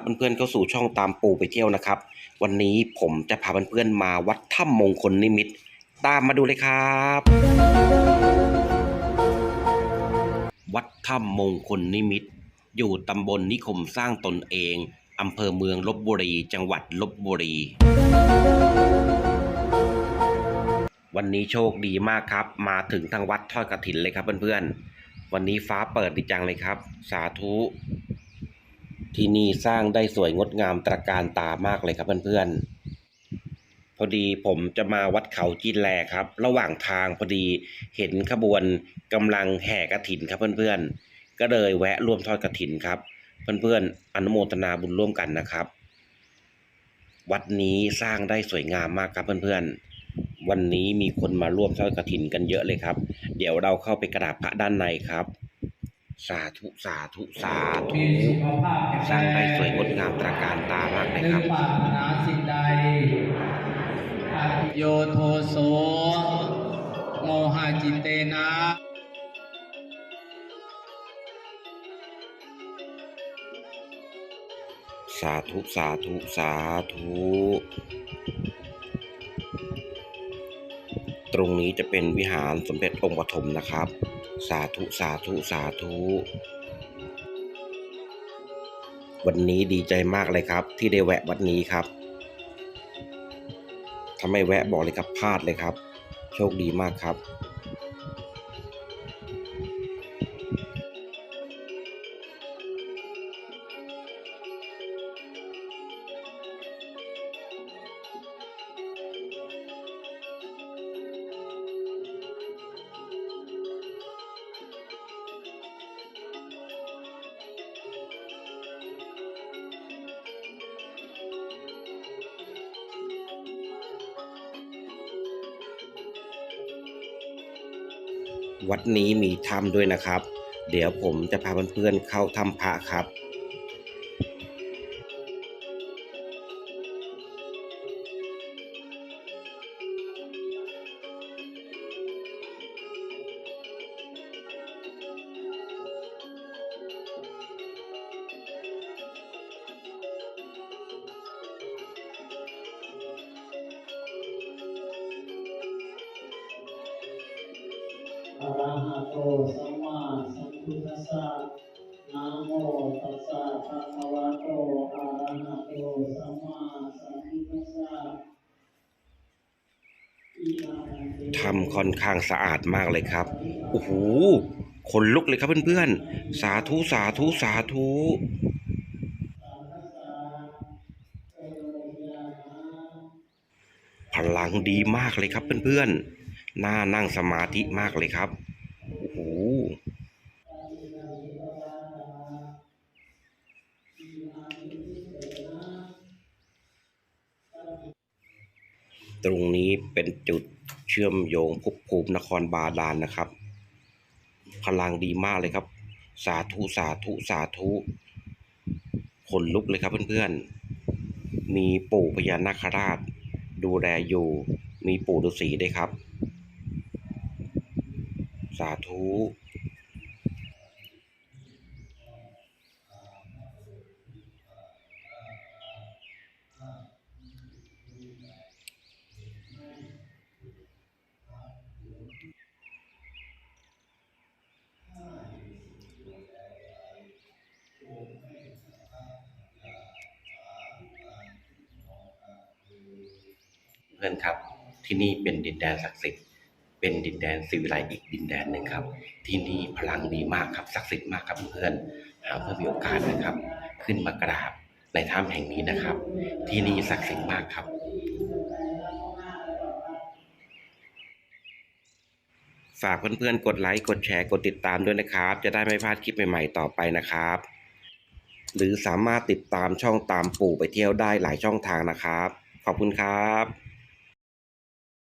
เพื่อนๆเข้าสู่ช่องตามปู่ไปเที่ยวนะครับ วันนี้ผมจะพาเพื่อนๆมาวัดถ้ำมงคลนิมิตรตามมาดูเลยครับ วัดถ้ำมงคลนิมิตรอยู่ตำบลนิคมสร้างตนเองอำเภอเมืองลบบุรี จังหวัดลบบุรี วันนี้โชคดีมากครับ มาถึงทางวัดทอดกระถินเลยครับเพื่อนๆวันนี้ฟ้าเปิดดีจังเลยครับ สาธุ ที่นี่สร้างได้สวยงดงามตระการตามากเลยครับเพื่อนๆ พอดีผมจะมาวัดเขาจีนแลครับ ระหว่างทางพอดีเห็นขบวนกำลังแห่กระถินครับเพื่อนๆ ก็เลยแวะร่วมทอดกระถินครับ เพื่อนๆ อนุโมทนาบุญร่วมกันนะครับ วัดนี้สร้างได้สวยงามมากครับเพื่อนๆวันนี้มีคนมาร่วมทอดกระถินกันเยอะเลยครับ เดี๋ยวเราเข้าไปกราบพระด้านในครับ สาธุสาธุสาธุมีสุขภาพแข็งแรงสร้างได้สวยงดงามตระการตามากเลยหรืคอรับปรารถนาสิ่งใดอภิโยโทโสโมหะจิตเตนะสาธุ สาธุ สาธุ ตรงนี้จะเป็นวิหารสมเด็จองค์ปฐมนะครับ สาธุสาธุสาธุ วันนี้ดีใจมากเลยครับ ที่ได้แวะวัดนี้ครับถ้าไม่แวะบอกเลยครับพลาดเลยครับ โชคดีมากครับ วัดนี้มีถ้ำด้วยนะครับ เดี๋ยวผมจะพาเพื่อนๆเข้าถ้ำพระครับ อะระหะโตสัมมาสัมพุทธัสสะนะโมตัสสะภะคะวะโตอะระหะโตสัมมาสัมพุทธัสสะทำค่อนข้างสะอาดมากเลยครับ โอ้โห คนลุกเลยครับเพื่อนๆ สาธุ สาธุ สาธุพลังดีมากเลยครับเพื่อนๆ น่านั่งสมาธิมากเลยครับ โอ้โหตรงนี้เป็นจุดเชื่อมโยงภพภูมินครบาดาลนะครับ พลังดีมากเลยครับ สาธุสาธุสาธุขนลุกเลยครับเพื่อนๆ มีปู่พญานาคราช ดูแลอยู่ มีปู่ฤาษีด้วยครับ สาธุเพื่อนครับ ที่นี่เป็นดินแดนศักดิ์สิทธิ์ เป็นดินแดนสิวิไลอีกดินแดนหนึ่งครับ ที่นี่พลังดีมากครับศักดิ์สิทธิ์มากครับเพื่อนหากเพื่อนมีโอกาสนะครับ ขึ้นมากราบในถ้ำแห่งนี้นะครับ ที่นี่ศักดิ์สิทธิ์มากครับฝากเพื่อนๆ กดไลค์ กดแชร์ กดติดตามด้วยนะครับ จะได้ไม่พลาดคลิปใหม่ๆ ต่อไปนะครับ หรือสามารถติดตามช่องตามปู่ไปเที่ยวได้หลายช่องทางนะครับ ขอบคุณครับ